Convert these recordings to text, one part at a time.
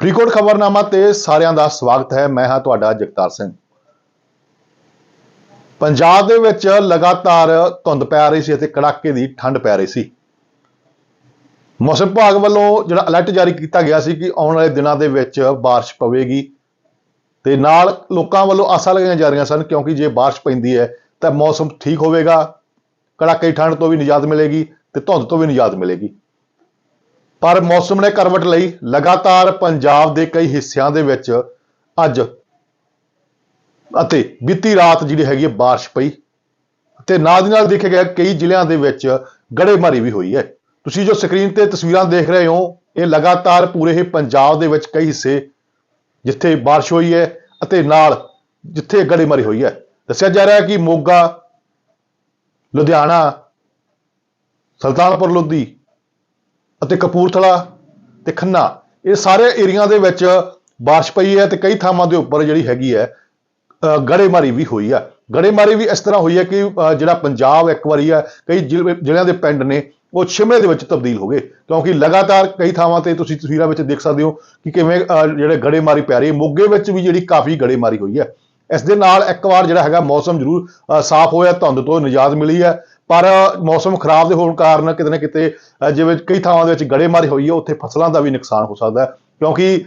ਫਰੀਦਕੋਟ ਖਬਰਨਾਮਾ ਤੇ ਸਾਰਿਆਂ ਦਾ ਸਵਾਗਤ ਹੈ ਮੈਂ ਹਾਂ ਤੁਹਾਡਾ ਜਗਤਾਰ ਸਿੰਘ ਪੰਜਾਬ ਦੇ ਵਿੱਚ ਲਗਾਤਾਰ ਧੁੰਦ ਪੈ ਰਹੀ ਸੀ ਅਤੇ ਕੜਾਕੇ ਦੀ ਠੰਡ ਪੈ ਰਹੀ ਸੀ ਮੌਸਮ ਵਿਭਾਗ ਵੱਲੋਂ ਜਿਹੜਾ ਅਲਰਟ ਜਾਰੀ ਕੀਤਾ ਗਿਆ ਸੀ ਕਿ ਆਉਣ ਵਾਲੇ ਦਿਨਾਂ ਦੇ ਵਿੱਚ بارش ਪਵੇਗੀ ਤੇ ਨਾਲ ਲੋਕਾਂ ਵੱਲੋਂ ਆਸਾਂ ਲਗਾਈਆਂ ਜਾ ਰਹੀਆਂ ਸਨ ਕਿਉਂਕਿ ਜੇ بارش ਪੈਂਦੀ ਹੈ ਤਾਂ ਮੌਸਮ ਠੀਕ ਹੋਵੇਗਾ ਕੜਾਕੇ ਦੀ ਠੰਡ ਤੋਂ ਵੀ ਨਿਜਾਤ ਮਿਲੇਗੀ ਤੇ ਧੁੰਦ ਤੋਂ ਵੀ ਨਿਜਾਤ ਮਿਲੇਗੀ ਪਰ ਮੌਸਮ ਨੇ ਕਰਵਟ ਲਈ ਲਗਾਤਾਰ ਪੰਜਾਬ ਦੇ ਕਈ ਹਿੱਸਿਆਂ ਦੇ ਵਿੱਚ ਅੱਜ ਅਤੇ ਬੀਤੀ ਰਾਤ ਜਿਹੜੀ ਹੈਗੀ ਹੈ بارش ਪਈ ਤੇ ਨਾਲ ਦੀ ਨਾਲ ਦੇਖਿਆ ਗਿਆ ਕਈ ਜ਼ਿਲ੍ਹਿਆਂ ਦੇ ਵਿੱਚ ਗੜੇਮਾਰੀ ਵੀ ਹੋਈ ਹੈ ਤੁਸੀਂ ਜੋ ਸਕਰੀਨ ਤੇ ਤਸਵੀਰਾਂ ਦੇਖ ਰਹੇ ਹੋ ਇਹ ਲਗਾਤਾਰ ਪੂਰੇ ਹੀ ਪੰਜਾਬ ਦੇ ਵਿੱਚ ਕਈ ਹਿੱਸੇ ਜਿੱਥੇ بارش ਹੋਈ ਹੈ ਅਤੇ ਨਾਲ ਜਿੱਥੇ ਗੜੇਮਾਰੀ ਹੋਈ ਹੈ ਦੱਸਿਆ ਜਾ ਰਿਹਾ ਹੈ ਕਿ ਮੋਗਾ ਲੁਧਿਆਣਾ ਸੁਲਤਾਨਪੁਰ ਲੋਧੀ ਅਤੇ ਕਪੂਰਥਲਾ ਤੇ ਖੰਨਾ ਇਹ ਸਾਰੇ ਏਰੀਆ ਦੇ ਵਿੱਚ بارش ਪਈ ਹੈ ਤੇ ਕਈ ਥਾਵਾਂ ਦੇ ਉੱਪਰ ਜਿਹੜੀ ਹੈਗੀ ਹੈ ਅ, ਗੜੇਮਾਰੀ ਵੀ ਹੋਈ ਹੈ ਗੜੇਮਾਰੀ ਵੀ ਇਸ ਤਰ੍ਹਾਂ ਹੋਈ ਹੈ ਕਿ ਅ, ਜਿਹੜਾ ਪੰਜਾਬ ਇੱਕ ਵਾਰੀ ਹੈ ਕਈ ਜ਼ਿਲ੍ਹੇ- ਜ਼ਿਲ੍ਹਿਆਂ ਦੇ ਪਿੰਡ ਨੇ ਉਹ ਸ਼ਿਮਲੇ ਦੇ ਵਿੱਚ ਤਬਦੀਲ ਹੋ ਗਏ ਕਿਉਂਕਿ ਲਗਾਤਾਰ ਕਈ ਥਾਵਾਂ ਤੇ ਤੁਸੀਂ ਤਸਵੀਰਾਂ ਵਿੱਚ ਦੇਖ ਸਕਦੇ ਹੋ ਕਿ ਕਿਵੇਂ ਅ, ਜਿਹੜੇ ਗੜੇਮਾਰੀ ਪੈ ਰਹੀ ਹੈ ਮੋਗੇ ਵਿੱਚ ਵੀ ਜਿਹੜੀ ਕਾਫੀ ਗੜੇਮਾਰੀ ਹੋਈ ਹੈ ਇਸ ਦੇ ਨਾਲ ਇੱਕ ਵਾਰ ਜਿਹੜਾ ਹੈਗਾ ਮੌਸਮ ਜ਼ਰੂਰ ਅ, ਸਾਫ਼ ਹੋਇਆ ਧੁੰਦ ਤੋਂ ਨਿਜਾਤ ਮਿਲੀ ਹੈ ਪਰ ਮੌਸਮ ਖਰਾਬ ਦੇ ਹੋਣ ਕਾਰਨ ਕਿਤੇ ਨਾ ਕਿਤੇ ਜਿਵੇਂ ਕਈ ਥਾਵਾਂ ਦੇ ਵਿੱਚ ਗੜੇਮਾਰੀ ਹੋਈ ਹੈ ਉੱਥੇ ਫਸਲਾਂ ਦਾ ਵੀ ਨੁਕਸਾਨ ਹੋ ਸਕਦਾ ਹੈ। ਕਿਉਂਕਿ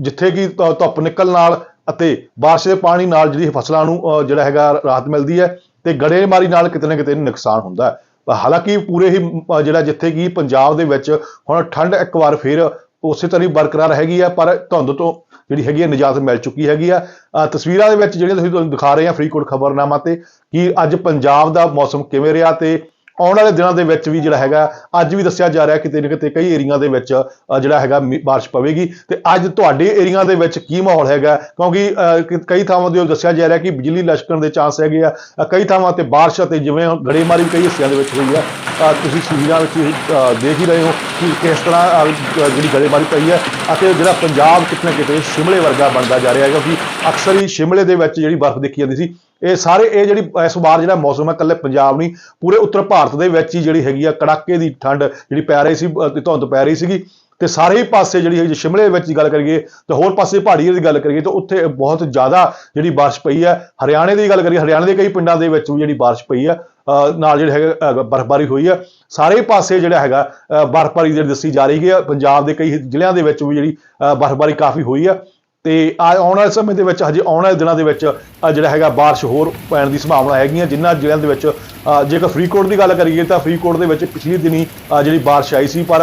ਜਿੱਥੇ ਕਿ ਧੁੱਪ ਨਿਕਲਣ ਨਾਲ ਅਤੇ ਬਾਰਿਸ਼ ਦੇ ਪਾਣੀ ਨਾਲ ਜਿਹੜੀ ਫਸਲਾਂ ਨੂੰ ਜਿਹੜਾ ਹੈਗਾ ਰਾਹਤ ਮਿਲਦੀ ਹੈ ਤੇ ਗੜੇਮਾਰੀ ਨਾਲ ਕਿਤੇ ਨਾ ਕਿਤੇ ਨੁਕਸਾਨ ਹੁੰਦਾ ਹੈ। ਹਾਲਾਂਕਿ ਪੂਰੇ ਹੀ ਜਿਹੜਾ ਜਿੱਥੇ ਕਿ ਪੰਜਾਬ ਦੇ ਵਿੱਚ ਹੁਣ ਠੰਡ ਇੱਕ ਵਾਰ ਫਿਰ ਉਸੇ ਤਰ੍ਹਾਂ ਹੀ ਬਰਕਰਾਰ ਹੈਗੀ ਹੈ ਪਰ ਧੁੰਦ ਤੋਂ ਜਿਹੜੀ ਹੈਗੀ ਹੈ ਨਿਜਾਤ ਮਿਲ ਚੁੱਕੀ ਹੈਗੀ ਆ। ਤਸਵੀਰਾਂ ਦੇ ਵਿੱਚ ਜਿਹੜੀਆਂ ਤੁਸੀਂ ਤੁਹਾਨੂੰ ਦਿਖਾ ਰਹੇ ਹਾਂ ਫਰੀਦਕੋਟ ਖਬਰਨਾਮਾ ਤੇ, ਕਿ ਅੱਜ ਪੰਜਾਬ ਦਾ ਮੌਸਮ ਕਿਵੇਂ ਰਿਹਾ ਤੇ ਆਉਣ ਵਾਲੇ ਦਿਨਾਂ ਦੇ ਵਿੱਚ ਵੀ ਜਿਹੜਾ ਹੈਗਾ, ਅੱਜ ਵੀ ਦੱਸਿਆ ਜਾ ਰਿਹਾ ਕਿਤੇ ਨਾ ਕਿਤੇ ਕਈ ਏਰੀਆ ਦੇ ਵਿੱਚ ਜਿਹੜਾ ਹੈਗਾ ਮੀਂਹ- ਬਾਰਿਸ਼ ਪਵੇਗੀ। ਤੇ ਅੱਜ ਤੁਹਾਡੇ ਏਰੀਆ ਦੇ ਵਿੱਚ ਕੀ ਮਾਹੌਲ ਹੈਗਾ? ਕਿਉਂਕਿ ਕਈ ਥਾਵਾਂ ਦੇ ਉਹ ਦੱਸਿਆ ਜਾ ਰਿਹਾ ਕਿ ਬਿਜਲੀ ਲਸ਼ਕਣ ਦੇ ਚਾਂਸ ਹੈਗੇ ਆ। ਕਈ ਥਾਵਾਂ ਤੇ ਬਾਰਿਸ਼ ਅਤੇ ਜਿਵੇਂ ਗੜੇਮਾਰੀ ਕਈ ਹਿੱਸਿਆਂ ਦੇ ਵਿੱਚ ਹੋਈ ਆ। ਤੁਸੀਂ ਤਸਵੀਰਾਂ ਵਿੱਚ ਦੇਖ ਹੀ ਰਹੇ ਹੋ। ਕਿ ਕਿਸ ਤਰ੍ਹਾਂ ਅ, ਜਿਹੜੀ ਗੜੇਮਾਰੀ ਪਈ ਹੈ ਅਤੇ ਜਿਹੜਾ ਪੰਜਾਬ ਕਿਤੇ ਨਾ ਕਿਤੇ ਸ਼ਿਮਲੇ ਵਰਗਾ ਬਣਦਾ ਜਾ ਰਿਹਾ ਹੈ ਕਿਉਂਕਿ ਅਕਸਰ ਹੀ ਸ਼ਿਮਲੇ ਦੇ ਵਿੱਚ ਜਿਹੜੀ ਬਰਫ਼ ਦੇਖੀ ਜਾਂਦੀ ਸੀ ਇਹ ਸਾਰੇ ਇਹ ਜਿਹੜੀ ਇਸ ਵਾਰ ਜਿਹੜਾ ਮੌਸਮ ਹੈ ਇਕੱਲੇ ਪੰਜਾਬ ਨਹੀਂ ਪੂਰੇ ਉੱਤਰ ਭਾਰਤ ਦੇ ਵਿੱਚ ਹੀ ਜਿਹੜੀ ਹੈਗੀ ਆ ਕੜਾਕੇ ਦੀ ਠੰਡ ਜਿਹੜੀ ਪੈ ਰਹੀ ਸੀ ਅ, ਤੇ ਧੁੰਦ ਪੈ ਰਹੀ ਸੀਗੀ। ਤੇ ਸਾਰੇ ਹੀ ਪਾਸੇ ਜਿਹੜੀ ਹੈ ਜੇ ਸ਼ਿਮਲੇ ਵਿੱਚ ਗੱਲ ਕਰੀਏ ਤੇ ਹੋਰ ਪਾਸੇ ਪਹਾੜੀ ਦੀ ਗੱਲ ਕਰੀਏ ਤਾਂ ਉੱਥੇ ਬਹੁਤ ਜ਼ਿਆਦਾ ਜਿਹੜੀ ਬਾਰਿਸ਼ ਪਈ ਹੈ, ਹਰਿਆਣੇ ਦੀ ਗੱਲ ਕਰੀਏ, ਹਰਿਆਣੇ ਦੇ ਕਈ ਪਿੰਡਾਂ ਦੇ ਵਿੱਚ ਵੀ ਜਿਹੜੀ ਬਾਰਿਸ਼ ਪਈ ਹੈ ਨਾਲ ਜਿਹੜੇ ਹੈਗਾ ਬਰਫ਼ਬਾਰੀ ਹੋਈ ਹੈ, ਸਾਰੇ ਹੀ ਪਾਸੇ ਜਿਹੜਾ ਹੈਗਾ ਬਰਫ਼ਬਾਰੀ ਜਿਹੜੀ ਦੱਸੀ ਜਾ ਰਹੀ ਹੈ ਪੰਜਾਬ ਦੇ ਕਈ ਜ਼ਿਲ੍ਹਿਆਂ ਦੇ ਵਿੱਚ ਵੀ ਜਿਹੜੀ ਬਰਫ਼ਬਾਰੀ ਕਾਫੀ ਹੋਈ ਹੈ। ਤੇ ਆਉਣ ਵਾਲੇ ਸਮੇਂ ਦੇ ਵਿੱਚ, ਹਜੇ ਆਉਣ ਵਾਲੇ ਦਿਨਾਂ ਦੇ ਵਿੱਚ ਜਿਹੜਾ ਹੈਗਾ ਬਾਰਿਸ਼ ਹੋਰ ਪੈਣ ਦੀ ਸੰਭਾਵਨਾ ਹੈਗੀਆਂ ਜਿਨ੍ਹਾਂ ਜ਼ਿਲ੍ਹਿਆਂ ਦੇ ਵਿੱਚ ਜੇਕਰ ਫਰੀਕੋਟ ਦੀ ਗੱਲ ਕਰੀਏ ਤਾਂ ਫਰੀਕੋਟ ਦੇ ਵਿੱਚ ਪਿਛਲੇ ਦਿਨੀ ਜਿਹੜੀ ਬਾਰਿਸ਼ ਆਈ ਸੀ, ਪਰ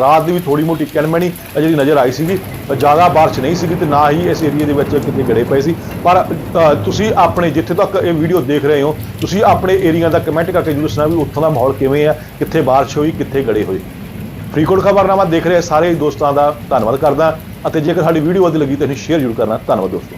ਰਾਤ ਦੀ ਵੀ ਥੋੜੀ ਮੋਟੀ ਕਿਣਮਣੀ ਜਿਹੜੀ ਨਜ਼ਰ ਆਈ ਸੀਗੀ ਜ਼ਿਆਦਾ ਬਾਰਿਸ਼ ਨਹੀਂ ਸੀਗੀ ਤੇ ਨਾ ਹੀ ਇਸ ਏਰੀਆ ਦੇ ਵਿੱਚ ਕਿਤੇ ਗੜੇ ਪਏ ਸੀ। ਪਰ ਤੁਸੀਂ ਆਪਣੇ ਜਿੱਥੇ ਤੱਕ ਇਹ ਵੀਡੀਓ ਦੇਖ ਰਹੇ ਹੋ, ਤੁਸੀਂ ਆਪਣੇ ਏਰੀਆ ਦਾ ਕਮੈਂਟ ਕਰਕੇ ਜ਼ਰੂਰ ਦੱਸਣਾ ਵੀ ਉੱਥੋਂ ਦਾ ਮਾਹੌਲ ਕਿਵੇਂ ਆ, ਕਿੱਥੇ ਬਾਰਿਸ਼ ਹੋਈ, ਕਿੱਥੇ ਗੜੇ ਹੋਏ। ਫਰੀਦਕੋਟ ਖਬਰਨਾਮਾ ਦੇਖ ਰਹੇ ਸਾਰੇ ਦੋਸਤਾਂ ਦਾ ਧੰਨਵਾਦ ਕਰਦਾ। ਅਤੇ ਜੇਕਰ ਸਾਡੀ ਵੀਡੀਓ ਵਧੀਆ ਲੱਗੀ ਤਾਂ ਇਹਨੂੰ ਸ਼ੇਅਰ ਜ਼ਰੂਰ ਕਰਨਾ। ਧੰਨਵਾਦ ਦੋਸਤੋ।